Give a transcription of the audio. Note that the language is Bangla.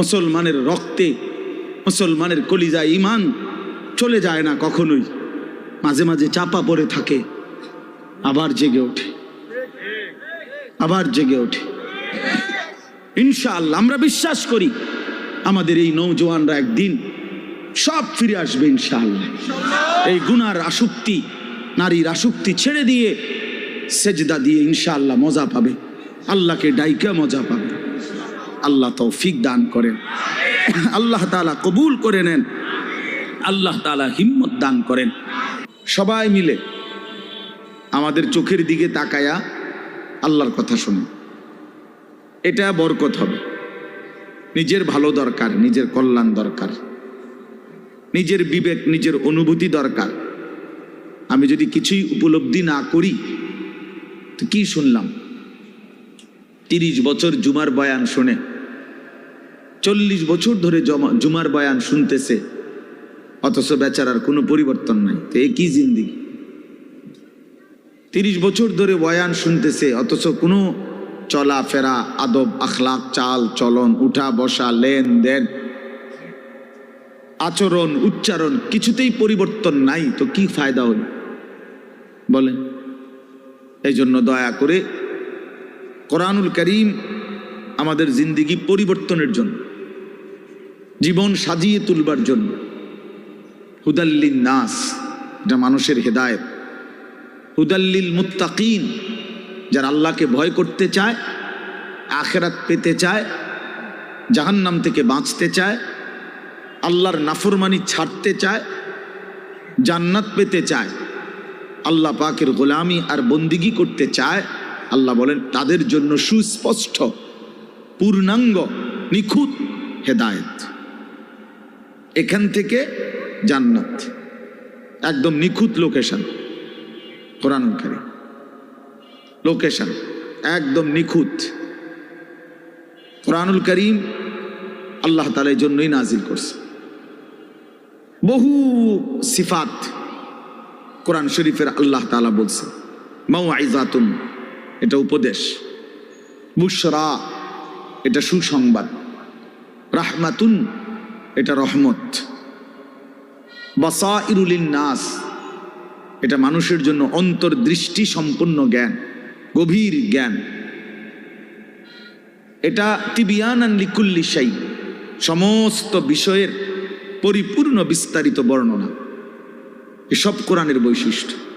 মুসলমানের রক্তে, মুসলমানের কলিজা ইমান চলে যায় না কখনোই। মাঝে মাঝে চাপা পড়ে থাকে, আবার জেগে ওঠে, আবার জেগে ওঠে। ইনশাআল্লাহ, আমরা বিশ্বাস করি আমাদের এই নৌজওয়ানরা একদিন সব ফিরে আসবে ইনশাআল্লাহ। এই গুনার আসক্তি, নারীর আসক্তি ছেড়ে দিয়ে সেজদা দিয়ে ইনশাআল্লাহ মজা পাবে। আল্লাহকে ডাইকা মজা পাবে। আল্লাহ তৌফিক দান করেন। আল্লাহ তাআলা কবুল করে নেন। আল্লাহ তালা হিম্মত দান করেন। সবাই মিলে আমাদের চোখের দিকে তাকায়া আল্লাহর কথা শুনুন। এটা বরকত হবে। নিজের ভালো দরকার, নিজের কল্যাণ দরকার। নিজের বিবেক, নিজের অনুভূতি দরকার। আমি যদি কিছুই উপলব্ধি না করি, তো কি শুনলাম? তিরিশ বছর জুমার বয়ান শুনে চল্লিশ বছর ধরে জমা- জুমার বয়ান শুনতেছে। অথচ বেচারার কোনো পরিবর্তন নাই। তো এ কি তিরিশ বছর ধরে বয়ান শুনতেছে, অথচ কোনো চলাফেরা, আদব আখলাক চাল, চলন, উঠা, বসা, লেনদেন, আচরণ, উচ্চারণ কিছুতেই পরিবর্তন নাই। তো কি ফায়দা হল? বলেন। এই জন্য দয়া করে কোরআনুল করিম আমাদের জিন্দিগি পরিবর্তনের জন্য জীবন সাজিয়ে তুলবার জন্য। হুদাল্লিন নাস এটা মানুষের হেদায়েত। হুদাল্লিল মুত্তাকিন, যারা আল্লাহকে ভয় করতে চায়, আখেরাত পেতে চায়, জাহান্নাম থেকে বাঁচতে চায়, আল্লাহর নাফরমানি ছাড়তে চায়, জান্নাত পেতে চায়, আল্লাহ পাকের গোলামি আর বন্দিগি করতে চায়, আল্লাহ বলেন, তাদের জন্য সুস্পষ্ট, পূর্ণাঙ্গ, নিখুঁত হেদায়েত। এখান থেকে জান্নাত। একদম নিখুঁত লোকেশন। কোরআনকারী লোকেশন। একদম নিখুঁত। কোরআনুল করিম আল্লাহ তালের জন্যই নাজিল করছে। বহু সিফাত কোরআন শরীফের আল্লাহ তালা বলছে। মাউ আইজাতুন এটা উপদেশ। বুশরা, এটা সুসংবাদ। রাহমাতুন এটা রহমত। বাসাইরুলিন নাস এটা মানুষের জন্য অন্তর্দৃষ্টি সম্পন্ন জ্ঞান, গভীর জ্ঞান। এটা তিবিয়ান লিকুল্লি সাই সমস্ত বিষয়ের পরিপূর্ণ বিস্তারিত বর্ণনা। এসব কোরআনের বৈশিষ্ট্য।